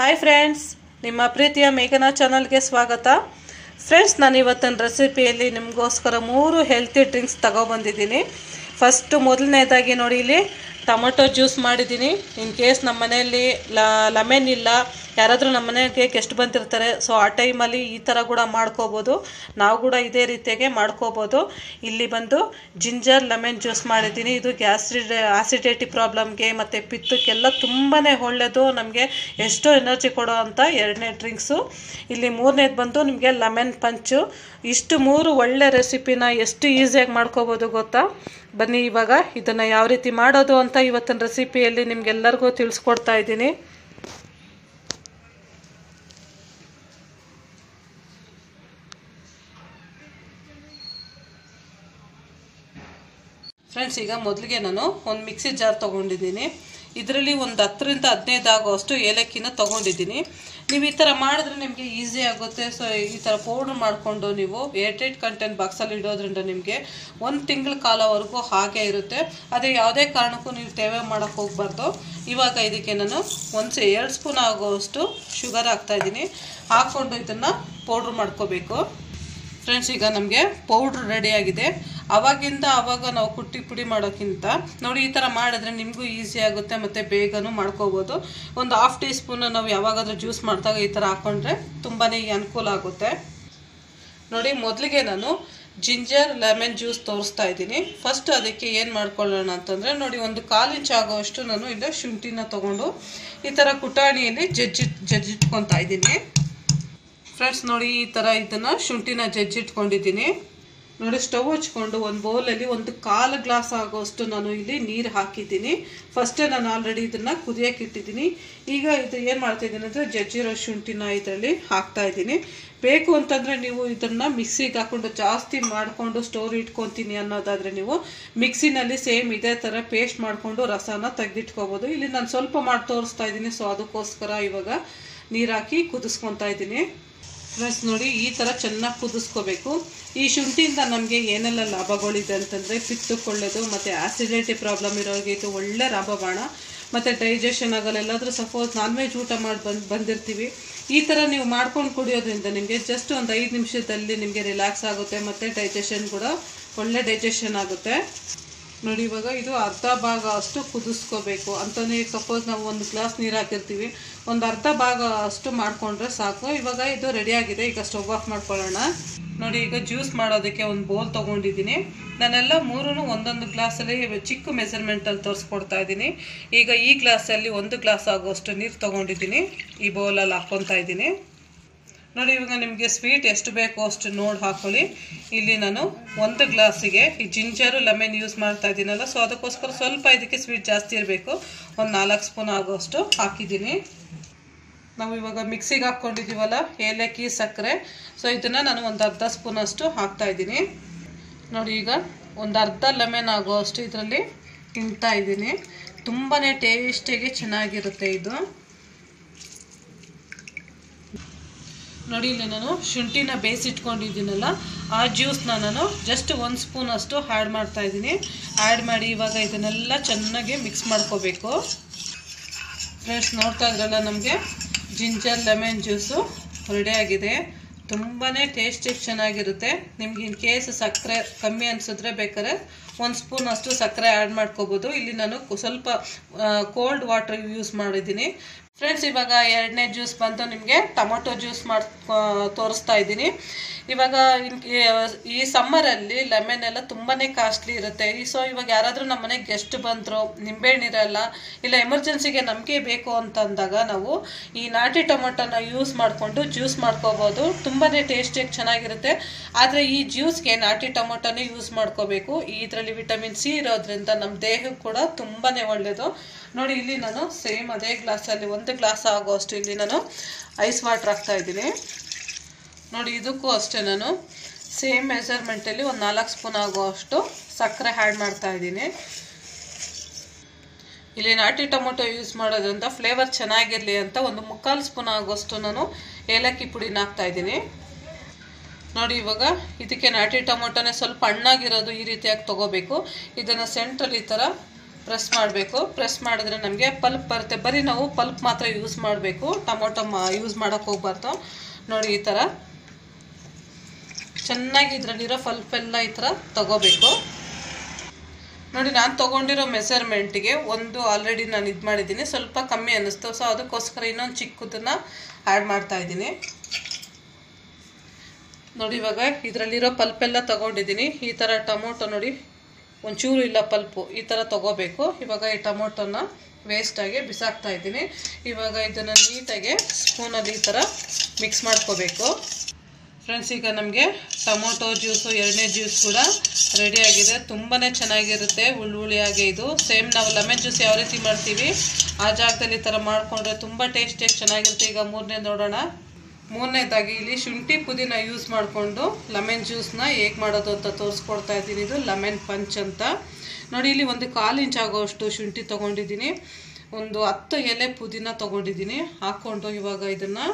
Hi friends ನಿಮ್ಮ ಪ್ರೀತಿಯ ಮೇಘನಾ ಚಾನಲ್ಗೆ ಸ್ವಾಗತ. ಫ್ರೆಂಡ್ಸ್ ನಾನು ಇವತ್ತಿನ ರೆಸಿಪಿಯಲ್ಲಿ ನಿಮಗೋಸ್ಕರ ಮೂರು ಹೆಲ್ತಿ ಡ್ರಿಂಕ್ಸ್ ತಗೊಬಂದಿದ್ದೀನಿ. ಫಸ್ಟು ಮೊದಲನೇದಾಗಿ ನೋಡಿ ಇಲ್ಲಿ ಟೊಮೊಟೊ ಜ್ಯೂಸ್ ಮಾಡಿದ್ದೀನಿ. ಇನ್ ಕೇಸ್ ನಮ್ಮ ಮನೆಯಲ್ಲಿ ಲಮೆನ್ ಇಲ್ಲ ಯಾರಾದರೂ ನಮ್ಮ ಮನೆಗೆ ಗೆಸ್ಟ್ ಬಂದಿರ್ತಾರೆ ಸೊ ಆ ಟೈಮಲ್ಲಿ ಈ ಥರ ಕೂಡ ಮಾಡ್ಕೋಬೋದು. ನಾವು ಕೂಡ ಇದೇ ರೀತಿಯಾಗೆ ಮಾಡ್ಕೋಬೋದು. ಇಲ್ಲಿ ಬಂದು ಜಿಂಜರ್ ಲೆಮನ್ ಜ್ಯೂಸ್ ಮಾಡಿದ್ದೀನಿ. ಇದು ಗ್ಯಾಸ್ಟ್ರಿ ಆಸಿಡಿಟಿ ಪ್ರಾಬ್ಲಮ್ಗೆ ಮತ್ತು ಪಿತ್ತಕ್ಕೆಲ್ಲ ತುಂಬಾ ಒಳ್ಳೆಯದು ನಮಗೆ ಎಷ್ಟೋ ಎನರ್ಜಿ ಕೊಡೋ ಅಂಥ ಎರಡನೇ ಡ್ರಿಂಕ್ಸು ಇಲ್ಲಿ ಮೂರನೇದು ಬಂದು ನಿಮಗೆ ಲೆಮನ್ ಪಂಚು ಇಷ್ಟು ಮೂರು ಒಳ್ಳೆ ರೆಸಿಪಿನ ಎಷ್ಟು ಈಸಿಯಾಗಿ ಮಾಡ್ಕೋಬೋದು ಗೊತ್ತಾ? ಬನ್ನಿ ಇವಾಗ ಇದನ್ನು ಯಾವ ರೀತಿ ಮಾಡೋದು ಅಂತ ಇವತ್ತಿನ ರೆಸಿಪಿಯಲ್ಲಿ ನಿಮಗೆಲ್ಲರಿಗೂ ತಿಳಿಸ್ಕೊಡ್ತಾ ಇದ್ದೀನಿ. ಫ್ರೆಂಡ್ಸ್ ಈಗ ಮೊದಲಿಗೆ ನಾನು ಒಂದು ಮಿಕ್ಸಿ ಜಾರ್ ತೊಗೊಂಡಿದ್ದೀನಿ. ಇದರಲ್ಲಿ ಒಂದು ಹತ್ತರಿಂದ ಹದಿನೈದು ಆಗೋಷ್ಟು ಏಲಕ್ಕಿನ ತೊಗೊಂಡಿದ್ದೀನಿ. ನೀವು ಈ ಥರ ಮಾಡಿದ್ರೆ ನಿಮಗೆ ಈಸಿ ಆಗುತ್ತೆ. ಸೊ ಈ ಥರ ಪೌಡ್ರ್ ಮಾಡಿಕೊಂಡು ನೀವು ಏರ್ಟೈಟ್ ಕಂಟೆಂಟ್ ಬಾಕ್ಸಲ್ಲಿ ಇಡೋದ್ರಿಂದ ನಿಮಗೆ ಒಂದು ತಿಂಗಳ ಕಾಲವರೆಗೂ ಹಾಗೆ ಇರುತ್ತೆ. ಅದೇ ಯಾವುದೇ ಕಾರಣಕ್ಕೂ ನೀವು ತೇವೆ ಮಾಡೋಕ್ಕೆ ಹೋಗಬಾರ್ದು. ಇವಾಗ ಇದಕ್ಕೆ ನಾನು ಒಂದು ಎರಡು ಸ್ಪೂನ್ ಆಗೋಷ್ಟು ಶುಗರ್ ಹಾಕ್ತಾಯಿದ್ದೀನಿ ಹಾಕ್ಕೊಂಡು ಇದನ್ನು ಪೌಡ್ರ್ ಮಾಡ್ಕೋಬೇಕು. ಫ್ರೆಂಡ್ಸ್ ಈಗ ನಮಗೆ ಪೌಡ್ರ್ ರೆಡಿಯಾಗಿದೆ ಅವಾಗಿಂದ ಅವಾಗ ನಾವು ಕುಟ್ಟಿ ಪುಡಿ ಮಾಡೋಕ್ಕಿಂತ ನೋಡಿ ಈ ಥರ ಮಾಡಿದ್ರೆ ನಿಮಗೂ ಈಸಿ ಆಗುತ್ತೆ ಮತ್ತು ಬೇಗನೂ ಮಾಡ್ಕೋಬೋದು. ಒಂದು ಹಾಫ್ ಟೀ ಸ್ಪೂನ್ ನಾವು ಯಾವಾಗಾದರೂ ಜ್ಯೂಸ್ ಮಾಡಿದಾಗ ಈ ಥರ ಹಾಕ್ಕೊಂಡ್ರೆ ತುಂಬಾ ಅನುಕೂಲ ಆಗುತ್ತೆ. ನೋಡಿ ಮೊದಲಿಗೆ ನಾನು ಜಿಂಜರ್ ಲೆಮನ್ ಜ್ಯೂಸ್ ತೋರಿಸ್ತಾ ಇದ್ದೀನಿ. ಫಸ್ಟ್ ಅದಕ್ಕೆ ಏನು ಮಾಡ್ಕೊಳ್ಳೋಣ ಅಂತಂದರೆ ನೋಡಿ ಒಂದು ಕಾಲು ಇಂಚ್ ಆಗೋವಷ್ಟು ನಾನು ಇಲ್ಲ ಶುಂಠಿನ ತೊಗೊಂಡು ಈ ಥರ ಕುಟಾಣಿಯಲ್ಲಿ ಜಜ್ಜಿ, ಜಜ್ಜಿಟ್ಕೊತಾ ಇದ್ದೀನಿ. ಫ್ರೆಂಡ್ಸ್ ನೋಡಿ ಈ ಥರ ಇದನ್ನು ಶುಂಠಿನ ಜಜ್ಜಿಟ್ಕೊಂಡಿದ್ದೀನಿ. ನೋಡಿ, ಸ್ಟವ್ ಹಚ್ಕೊಂಡು ಒಂದು ಬೌಲಲ್ಲಿ ಒಂದು ಕಾಲು ಗ್ಲಾಸ್ ಆಗೋಷ್ಟು ನಾನು ಇಲ್ಲಿ ನೀರು ಹಾಕಿದ್ದೀನಿ. ಫಸ್ಟೇ ನಾನು ಆಲ್ರೆಡಿ ಇದನ್ನು ಕುದಿಯೋಕೆ ಇಟ್ಟಿದ್ದೀನಿ. ಈಗ ಇದು ಏನು ಮಾಡ್ತಾಯಿದ್ದೀನಿ ಅಂದರೆ ಜಜ್ಜಿರೋ ಶುಂಠಿನ ಇದರಲ್ಲಿ ಹಾಕ್ತಾ ಇದ್ದೀನಿ. ಬೇಕು ಅಂತಂದರೆ ನೀವು ಇದನ್ನು ಮಿಕ್ಸಿಗೆ ಹಾಕ್ಕೊಂಡು ಜಾಸ್ತಿ ಮಾಡಿಕೊಂಡು ಸ್ಟೋರ್ ಇಟ್ಕೊತೀನಿ ಅನ್ನೋದಾದರೆ ನೀವು ಮಿಕ್ಸಿನಲ್ಲಿ ಸೇಮ್ ಇದೇ ಥರ ಪೇಸ್ಟ್ ಮಾಡಿಕೊಂಡು ರಸನ ತೆಗೆದಿಟ್ಕೋಬೋದು. ಇಲ್ಲಿ ನಾನು ಸ್ವಲ್ಪ ಮಾಡಿ ತೋರಿಸ್ತಾ ಇದ್ದೀನಿ, ಸೊ ಅದಕ್ಕೋಸ್ಕರ ಇವಾಗ ನೀರಾಕಿ ಕುದಿಸ್ಕೊತಾ ಇದ್ದೀನಿ. ಫ್ರೆಂಡ್ಸ್ ನೋಡಿ, ಈ ಥರ ಚೆನ್ನಾಗಿ ಕುದಿಸ್ಕೋಬೇಕು. ಈ ಶುಂಠಿಯಿಂದ ನಮಗೆ ಏನೆಲ್ಲ ಲಾಭಗಳಿದೆ ಅಂತಂದರೆ ಪಿತ್ತುಕೊಳ್ಳೋದು ಮತ್ತು ಆ್ಯಸಿಡಿಟಿ ಪ್ರಾಬ್ಲಮ್ ಇರೋರಿಗೆ ಇದು ಒಳ್ಳೆ ಲಾಭಬಾಣ ಮತ್ತು ಡೈಜೆಷನ್ ಆಗಲ್ಲ ಎಲ್ಲಾದರೂ ಸಪೋಸ್ ನಾನ್ ವೆಜ್ ಊಟ ಮಾಡಿ ಬಂದು, ಬಂದಿರ್ತೀವಿ. ಈ ಥರ ನೀವು ಮಾಡ್ಕೊಂಡು ಕುಡಿಯೋದ್ರಿಂದ ನಿಮಗೆ ಜಸ್ಟ್ ಒಂದು ಐದು ನಿಮಿಷದಲ್ಲಿ ನಿಮಗೆ ರಿಲ್ಯಾಕ್ಸ್ ಆಗುತ್ತೆ, ಮತ್ತು ಡೈಜೆಷನ್ ಕೂಡ ಒಳ್ಳೆ ಡೈಜೆಷನ್ ಆಗುತ್ತೆ. ನೋಡಿ, ಇವಾಗ ಇದು ಅರ್ಧ ಭಾಗ ಅಷ್ಟು ಕುದಿಸ್ಕೋಬೇಕು. ಅಂತಲೇ ಸಪೋಸ್ ನಾವು ಒಂದು ಗ್ಲಾಸ್ ನೀರು ಹಾಕಿರ್ತೀವಿ. ಒಂದು ಅರ್ಧ ಭಾಗ ಅಷ್ಟು ಮಾಡಿಕೊಂಡ್ರೆ ಸಾಕು. ಇವಾಗ ಇದು ರೆಡಿಯಾಗಿದೆ ಈಗ ಸ್ಟವ್ ಆಫ್ ಮಾಡ್ಕೊಳ್ಳೋಣ. ನೋಡಿ, ಈಗ ಜ್ಯೂಸ್ ಮಾಡೋದಕ್ಕೆ ಒಂದು ಬೌಲ್ ತೊಗೊಂಡಿದ್ದೀನಿ. ನಾನೆಲ್ಲ ಮೂರೂ ಒಂದೊಂದು ಗ್ಲಾಸಲ್ಲಿ ಚಿಕ್ಕ ಮೆಸರ್ಮೆಂಟಲ್ಲಿ ತೋರಿಸ್ಕೊಡ್ತಾ ಇದ್ದೀನಿ. ಈಗ ಈ ಗ್ಲಾಸಲ್ಲಿ ಒಂದು ಗ್ಲಾಸ್ ಆಗುವಷ್ಟು ನೀರು ತೊಗೊಂಡಿದ್ದೀನಿ. ಈ ಬೌಲಲ್ಲಿ ಹಾಕ್ಕೊತಾ ಇದ್ದೀನಿ. ನೋಡಿ, ಇವಾಗ ನಿಮಗೆ ಸ್ವೀಟ್ ಎಷ್ಟು ಬೇಕೋ ಅಷ್ಟು ನೋಡಿ ಹಾಕೊಳ್ಳಿ. ಇಲ್ಲಿ ನಾನು ಒಂದು ಗ್ಲಾಸಿಗೆ ಈ ಜಿಂಜರು ಲೆಮನ್ ಯೂಸ್ ಮಾಡ್ತಾ ಇದ್ದೀನಲ್ಲ ಸೊ ಅದಕ್ಕೋಸ್ಕರ ಸ್ವಲ್ಪ ಇದಕ್ಕೆ ಸ್ವೀಟ್ ಜಾಸ್ತಿ ಇರಬೇಕು. ಒಂದು ನಾಲ್ಕು ಸ್ಪೂನ್ ಆಗೋಷ್ಟು ಹಾಕಿದ್ದೀನಿ. ನಾವು ಇವಾಗ ಮಿಕ್ಸಿಗೆ ಹಾಕ್ಕೊಂಡಿದ್ದೀವಲ್ಲ, ಏಲಕ್ಕಿ, ಸಕ್ಕರೆ. ಸೊ ಇದನ್ನು ನಾನು ಒಂದು ಅರ್ಧ ಸ್ಪೂನಷ್ಟು ಹಾಕ್ತಾ ಇದ್ದೀನಿ. ನೋಡಿ, ಈಗ ಒಂದು ಅರ್ಧ ಲೆಮನ್ ಆಗೋಷ್ಟು ಇದರಲ್ಲಿ ತಿಂತಾ ಇದ್ದೀನಿ. ತುಂಬಾ ಟೇಸ್ಟಿಗೆ ಚೆನ್ನಾಗಿರುತ್ತೆ ಇದು. ನೋಡಿ, ಇಲ್ಲಿ ನಾನು ಶುಂಠಿನ ಬೇಯಿಸಿಟ್ಕೊಂಡಿದ್ದೀನಲ್ಲ ಆ ಜ್ಯೂಸ್ನ ನಾನು ಜಸ್ಟ್ ಒಂದು ಸ್ಪೂನಷ್ಟು ಆ್ಯಡ್ ಮಾಡ್ತಾ ಇದ್ದೀನಿ. ಆ್ಯಡ್ ಮಾಡಿ ಇವಾಗ ಇದನ್ನೆಲ್ಲ ಚೆನ್ನಾಗಿ ಮಿಕ್ಸ್ ಮಾಡ್ಕೋಬೇಕು. ಫ್ರೆಂಡ್ಸ್ ನೋಡ್ತಾ ಇದ್ರಲ್ಲ ನಮಗೆ? ಜಿಂಜರ್ ಲೆಮನ್ ಜ್ಯೂಸು ಆಗಿದೆ. ತುಂಬಾ ಟೇಸ್ಟಿಗೆ ಚೆನ್ನಾಗಿರುತ್ತೆ. ನಿಮ್ಗೆ ಇನ್ ಕೇಸ್ ಸಕ್ಕರೆ ಕಮ್ಮಿ ಅನಿಸಿದ್ರೆ ಬೇಕಾದ್ರೆ ಒಂದು ಸ್ಪೂನ್ ಅಷ್ಟು ಸಕ್ಕರೆ ಆ್ಯಡ್ ಮಾಡ್ಕೋಬೋದು. ಇಲ್ಲಿ ನಾನು ಸ್ವಲ್ಪ ಕೋಲ್ಡ್ ವಾಟರ್ ಯೂಸ್ ಮಾಡಿದ್ದೀನಿ. ಫ್ರೆಂಡ್ಸ್ ಇವಾಗ ಎರಡನೇ ಜ್ಯೂಸ್ ಬಂದು ನಿಮಗೆ ಟೊಮೊಟೊ ಜ್ಯೂಸ್ ಮಾಡ್ ತೋರಿಸ್ತಾ ಇದ್ದೀನಿ. ಇವಾಗ ಈ ಸಮ್ಮರಲ್ಲಿ ಲೆಮನ್ ಎಲ್ಲ ತುಂಬಾ ಕಾಸ್ಟ್ಲಿ ಇರುತ್ತೆ. ಸೊ ಇವಾಗ ಯಾರಾದರೂ ನಮ್ಮ ಮನೆಗೆ ಗೆಸ್ಟ್ ಬಂದರು ನಿಂಬೆಹಣ್ಣಿರಲ್ಲ ಇಲ್ಲ ಎಮರ್ಜೆನ್ಸಿಗೆ ನಮಗೆ ಬೇಕು ಅಂತಂದಾಗ ನಾವು ಈ ನಾಟಿ ಟೊಮೊಟೊನ ಯೂಸ್ ಮಾಡಿಕೊಂಡು ಜ್ಯೂಸ್ ಮಾಡ್ಕೋಬೋದು. ತುಂಬಾ ಟೇಸ್ಟಿಯಾಗಿ ಚೆನ್ನಾಗಿರುತ್ತೆ. ಆದರೆ ಈ ಜ್ಯೂಸ್ಗೆ ನಾಟಿ ಟೊಮೊಟೊನೇ ಯೂಸ್ ಮಾಡ್ಕೋಬೇಕು. ಇದರಲ್ಲಿ ವಿಟಮಿನ್ ಸಿ ಇರೋದ್ರಿಂದ ನಮ್ಮ ದೇಹಕ್ಕೆ ಕೂಡ ತುಂಬಾ ಒಳ್ಳೆಯದು ನೋಡಿ, ಇಲ್ಲಿ ನಾನು ಸೇಮ್ ಅದೇ ಗ್ಲಾಸಲ್ಲಿ ಒಂದು ಗ್ಲಾಸ್ ಆಗೋಷ್ಟು ಇಲ್ಲಿ ನಾನು ಐಸ್ ವಾಟ್ರ್ ಹಾಕ್ತಾ ಇದ್ದೀನಿ. ನೋಡಿ, ಇದಕ್ಕೂ ಅಷ್ಟೇ ನಾನು ಸೇಮ್ ಮೆಸರ್ಮೆಂಟಲ್ಲಿ ಒಂದು ನಾಲ್ಕು ಸ್ಪೂನ್ ಆಗುವಷ್ಟು ಸಕ್ಕರೆ ಆ್ಯಡ್ ಮಾಡ್ತಾ ಇದ್ದೀನಿ. ಇಲ್ಲಿ ನಾಟಿ ಟೊಮೊಟೊ ಯೂಸ್ ಮಾಡೋದ್ರಿಂದ ಫ್ಲೇವರ್ ಚೆನ್ನಾಗಿರಲಿ ಅಂತ ಒಂದು ಮುಕ್ಕಾಲು ಸ್ಪೂನ್ ಆಗೋಷ್ಟು ನಾನು ಏಲಕ್ಕಿ ಪುಡಿನ ಹಾಕ್ತಾ ಇದ್ದೀನಿ. ನೋಡಿ, ಇವಾಗ ಇದಕ್ಕೆ ನಾಟಿ ಟೊಮೊಟೊನೇ ಸ್ವಲ್ಪ ಹಣ್ಣಾಗಿರೋದು ಈ ರೀತಿಯಾಗಿ ತೊಗೋಬೇಕು. ಇದನ್ನು ಸೆಂಟ್ರಲ್ಲಿ ಈ ಥರ ಪ್ರೆಸ್ ಮಾಡಬೇಕು. ಪ್ರೆಸ್ ಮಾಡಿದ್ರೆ ನಮಗೆ ಪಲ್ಪ್ ಬರುತ್ತೆ. ಬರೀ ನಾವು ಪಲ್ಪ್ ಮಾತ್ರ ಯೂಸ್ ಮಾಡಬೇಕು. ಟೊಮೊಟೊ ಮಾ, ಯೂಸ್ ಮಾಡೋಕೆ ಹೋಗ್ಬಾರ್ದು. ನೋಡಿ, ಈ ಥರ. ಚೆನ್ನಾಗಿ ಇದರಲ್ಲಿರೋ ಎಲ್ಲ ಈ ಥರ ತಗೋಬೇಕು. ನೋಡಿ, ನಾನು ತೊಗೊಂಡಿರೋ ಮೆಸರ್ಮೆಂಟಿಗೆ ಒಂದು ಆಲ್ರೆಡಿ ನಾನು ಇದು ಮಾಡಿದ್ದೀನಿ. ಸ್ವಲ್ಪ ಕಮ್ಮಿ ಅನ್ನಿಸ್ತು. ಸೊ, ಅದಕ್ಕೋಸ್ಕರ ಇನ್ನೊಂದು ಚಿಕ್ಕದನ್ನು ಆ್ಯಡ್ ಮಾಡ್ತಾ ಇದ್ದೀನಿ. ನೋಡಿ ಇವಾಗ ಇದರಲ್ಲಿರೋ ಪಲ್ಪೆಲ್ಲ ತಗೊಂಡಿದ್ದೀನಿ. ಈ ಥರ ಟೊಮೊಟೊ ನೋಡಿ, ಒಂಚೂರು ಇಲ್ಲ ಪಲ್ಪು ಈ ಥರ ತಗೋಬೇಕು. ಇವಾಗ ಈ ಟೊಮೊಟೊನ ವೇಸ್ಟಾಗಿ ಬಿಸಾಕ್ತಾ ಇದ್ದೀನಿ. ಇವಾಗ ಇದನ್ನು ನೀಟಾಗಿ ಸ್ಪೂನಲ್ಲಿ ಈ ಥರ ಮಿಕ್ಸ್ ಮಾಡ್ಕೋಬೇಕು. ಫ್ರೆಂಡ್ಸ್ ಈಗ ನಮಗೆ ಟೊಮೊಟೊ ಜ್ಯೂಸು ಎರಡನೇ ಜ್ಯೂಸ್ ಕೂಡ ರೆಡಿಯಾಗಿದೆ ತುಂಬಾ ಚೆನ್ನಾಗಿರುತ್ತೆ ಹುಳಿಯಾಗಿ ಇದು. ಸೇಮ್ ನಾವು ಲೆಮನ್ ಜ್ಯೂಸ್ ಯಾವ ರೀತಿ ಮಾಡ್ತೀವಿ, ಆ ಜಾಗದಲ್ಲಿ ಈ ಥರ ಮಾಡಿಕೊಂಡ್ರೆ ತುಂಬ ಟೇಸ್ಟಿಯಾಗಿ ಚೆನ್ನಾಗಿರುತ್ತೆ. ಈಗ ಮೂರನೇ ನೋಡೋಣ. ಮೂರನೇದಾಗಿ ಇಲ್ಲಿ ಶುಂಠಿ ಪುದೀನ ಯೂಸ್ ಮಾಡಿಕೊಂಡು ಲೆಮೆನ್ ಜ್ಯೂಸ್ನ ಹೇಗೆ ಮಾಡೋದು ಅಂತ ತೋರಿಸ್ಕೊಡ್ತಾ ಇದ್ದೀನಿ. ಇದು ಲೆಮೆನ್ ಪಂಚ್ ಅಂತ. ನೋಡಿ, ಇಲ್ಲಿ ಒಂದು ಕಾಲು ಇಂಚ್ ಆಗೋಷ್ಟು ಶುಂಠಿ ತೊಗೊಂಡಿದ್ದೀನಿ. ಒಂದು ಹತ್ತು ಎಲೆ ಪುದೀನ ತೊಗೊಂಡಿದ್ದೀನಿ. ಹಾಕ್ಕೊಂಡು ಇವಾಗ ಇದನ್ನು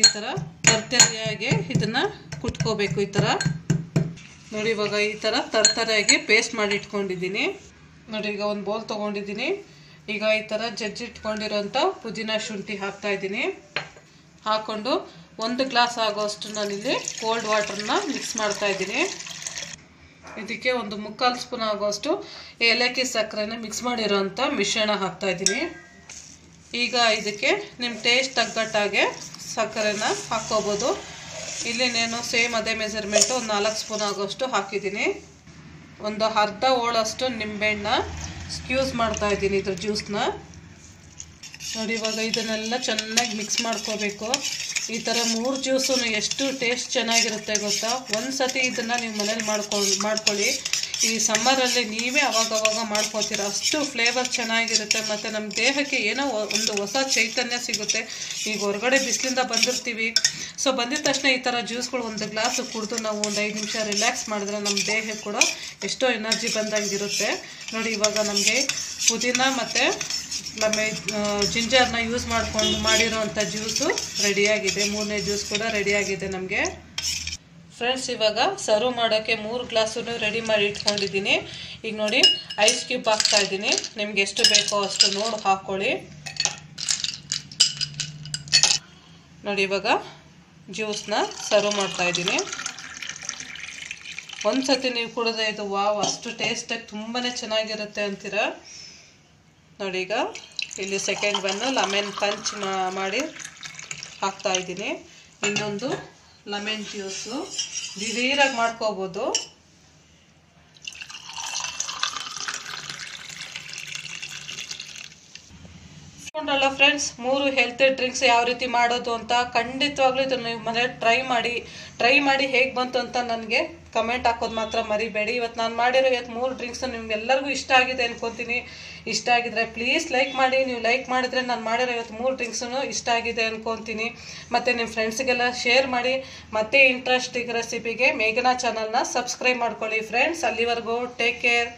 ಈ ಥರ ತರ್ತರಿಯಾಗಿ ಇದನ್ನು ಕುಟ್ಕೋಬೇಕು ಈ ಥರ ನೋಡಿ, ಇವಾಗ ಈ ಥರ ತರ್ತರಿಯಾಗಿ ಪೇಸ್ಟ್ ಮಾಡಿ ಇಟ್ಕೊಂಡಿದ್ದೀನಿ. ನೋಡಿ, ಈಗ ಒಂದು ಬೌಲ್ ತೊಗೊಂಡಿದ್ದೀನಿ. ಈಗ ಈ ಥರ ಜಜ್ಜಿಟ್ಕೊಂಡಿರೋಂಥ ಪುದೀನ ಶುಂಠಿ ಹಾಕ್ತಾ ಇದ್ದೀನಿ. ಹಾಕ್ಕೊಂಡು ಒಂದು ಗ್ಲಾಸ್ ಆಗೋಷ್ಟು ನಾನಿಲ್ಲಿ ಕೋಲ್ಡ್ ವಾಟರ್ನ ಮಿಕ್ಸ್ ಮಾಡ್ತಾ ಇದ್ದೀನಿ. ಇದಕ್ಕೆ ಒಂದು ಮುಕ್ಕಾಲು ಸ್ಪೂನ್ ಆಗೋಷ್ಟು ಏಲಕ್ಕಿ ಸಕ್ಕರೆನ ಮಿಕ್ಸ್ ಮಾಡಿರೋಂಥ ಮಿಶ್ರಣ ಹಾಕ್ತಾ ಇದ್ದೀನಿ. ಈಗ ಇದಕ್ಕೆ ನಿಮ್ಮ ಟೇಸ್ಟ್ ತಗ್ಗಟ್ಟಾಗೆ ಸಕ್ಕರೆನ ಹಾಕ್ಕೋಬೋದು. ಇಲ್ಲಿ ನಾನು ಸೇಮ್ ಅದೇ ಮೆಸರ್ಮೆಂಟು ಒಂದು ನಾಲ್ಕು ಸ್ಪೂನ್ ಆಗೋಷ್ಟು ಹಾಕಿದ್ದೀನಿ. ಒಂದು ಅರ್ಧ ಓಳಷ್ಟು ನಿಂಬೆಹಣ್ಣ ಸ್ಕ್ಯೂಸ್ ಮಾಡ್ತಾ ಇದ್ದೀನಿ ಇದ್ರ ಜ್ಯೂಸ್ನ ನೋಡಿ ಇವಾಗ ಇದನ್ನೆಲ್ಲ ಚೆನ್ನಾಗಿ ಮಿಕ್ಸ್ ಮಾಡ್ಕೋಬೇಕು. ಈ ಥರ ಮೂರು ಜ್ಯೂಸು ಎಷ್ಟು ಟೇಸ್ಟ್ ಚೆನ್ನಾಗಿರುತ್ತೆ ಗೊತ್ತಾ? ಒಂದು ಸತಿ ಇದನ್ನು ನೀವು ಮನೇಲಿ ಮಾಡ್ಕೊಳ್ಳಿ ಮಾಡ್ಕೊಳ್ಳಿ. ಈ ಸಮ್ಮರಲ್ಲಿ ನೀವೇ ಅವಾಗವಾಗ ಮಾಡ್ಕೋತೀರ? ಅಷ್ಟು ಫ್ಲೇವರ್ ಚೆನ್ನಾಗಿರುತ್ತೆ ಮತ್ತು ನಮ್ಮ ದೇಹಕ್ಕೆ ಏನೋ ಒಂದು ಹೊಸ ಚೈತನ್ಯ ಸಿಗುತ್ತೆ. ಈಗ ಹೊರಗಡೆ ಬಿಸಿಲಿಂದ ಬಂದಿರ್ತೀವಿ. ಸೊ ಬಂದಿದ ತಕ್ಷಣ ಈ ಥರ ಜ್ಯೂಸ್ಗಳು ಒಂದು ಗ್ಲಾಸ್ ಕುಡಿದು ನಾವು ಒಂದು ಐದು ನಿಮಿಷ ರಿಲ್ಯಾಕ್ಸ್ ಮಾಡಿದ್ರೆ ನಮ್ಮ ದೇಹಕ್ಕೆ ಕೂಡ ಎಷ್ಟೋ ಎನರ್ಜಿ ಬಂದಂಗಿರುತ್ತೆ. ನೋಡಿ ಇವಾಗ ನಮಗೆ ಪುದೀನ ಮತ್ತು ಲಮ್ಮೆ ಜಿಂಜರ್ನ ಯೂಸ್ ಮಾಡ್ಕೊಂಡು ಮಾಡಿರೋವಂಥ ಜ್ಯೂಸು ರೆಡಿಯಾಗಿದೆ ಮೂರನೇ ಜ್ಯೂಸ್ ಕೂಡ ರೆಡಿಯಾಗಿದೆ ನಮಗೆ. ಫ್ರೆಂಡ್ಸ್ ಇವಾಗ ಸರ್ವ್ ಮಾಡೋಕ್ಕೆ ಮೂರು ಗ್ಲಾಸೂ ರೆಡಿ ಮಾಡಿ ಇಟ್ಕೊಂಡಿದ್ದೀನಿ. ಈಗ ನೋಡಿ ಐಸ್ ಕ್ಯೂಬ್ ಹಾಕ್ತಾ ಇದ್ದೀನಿ. ನಿಮ್ಗೆ ಎಷ್ಟು ಬೇಕೋ ಅಷ್ಟು ನೋಡಿ ಹಾಕ್ಕೊಳ್ಳಿ ನೋಡಿ, ಇವಾಗ ಜ್ಯೂಸ್ನ ಸರ್ವ್ ಮಾಡ್ತಾ ಇದ್ದೀನಿ. ಒಂದು ಸತಿ ನೀವು ಕುಡಿದ್ರೆ ಇದು ವಾವ್, ಅಷ್ಟು ಟೇಸ್ಟಾಗಿ ತುಂಬಾ ಚೆನ್ನಾಗಿರುತ್ತೆ ಅಂತೀರ? ನೋಡಿ ಈಗ ಇಲ್ಲಿ ಸೆಕೆಂಡ್ ಬನ್ನು ಲೆಮನ್ ಪಂಚ್ ಮಾಡಿ ಹಾಕ್ತಾ ಇದ್ದೀನಿ. ಇನ್ನೊಂದು ಲೆಮನ್ ಜ್ಯೂಸು ದಿಢೀರಾಗಿ ಮಾಡ್ಕೋಬೋದು. ಅಲ್ಲ ಫ್ರೆಂಡ್ಸ್ ಮೂರು ಹೆಲ್ತ್ ಡ್ರಿಂಕ್ಸ್ ಯಾವ ರೀತಿ ಮಾಡೋದು ಅಂತ ಖಂಡಿತವಾಗ್ಲೂ ಇದನ್ನು ನೀವು ಮನೇಲಿ ಟ್ರೈ ಮಾಡಿ ಟ್ರೈ ಮಾಡಿ ಹೇಗೆ ಬಂತು ಅಂತ ನನಗೆ ಕಮೆಂಟ್ ಹಾಕೋದು ಮಾತ್ರ ಮರಿಬೇಡಿ. ಇವತ್ತು ನಾನು ಮಾಡಿರೋ ಇವತ್ತು ಮೂರು ಡ್ರಿಂಕ್ಸ್ ನಿಮ್ಗೆಲ್ಲರಿಗೂ ಇಷ್ಟ ಆಗಿದೆ ಅನ್ಕೊತೀನಿ. ಇಷ್ಟ ಆಗಿದ್ರೆ ಪ್ಲೀಸ್ ಲೈಕ್ ಮಾಡಿ. ನೀವು ಲೈಕ್ ಮಾಡಿದ್ರೆ ನಾನು ಮಾಡಿರೋ ಇವತ್ತು ಮೂರು ಡ್ರಿಂಕ್ಸೂ ಇಷ್ಟ ಆಗಿದೆ ಅನ್ಕೊತೀನಿ. ಮತ್ತು ನಿಮ್ಮ ಫ್ರೆಂಡ್ಸ್ಗೆಲ್ಲ ಶೇರ್ ಮಾಡಿ. ಮತ್ತೆ ಇಂಟ್ರೆಸ್ಟಿಂಗ್ ರೆಸಿಪಿಗೆ ಮೇಘನಾ ಚಾನಲ್ನ ಸಬ್ಸ್ಕ್ರೈಬ್ ಮಾಡ್ಕೊಳ್ಳಿ ಫ್ರೆಂಡ್ಸ್ ಅಲ್ಲಿವರೆಗೂ ಟೇಕ್ ಕೇರ್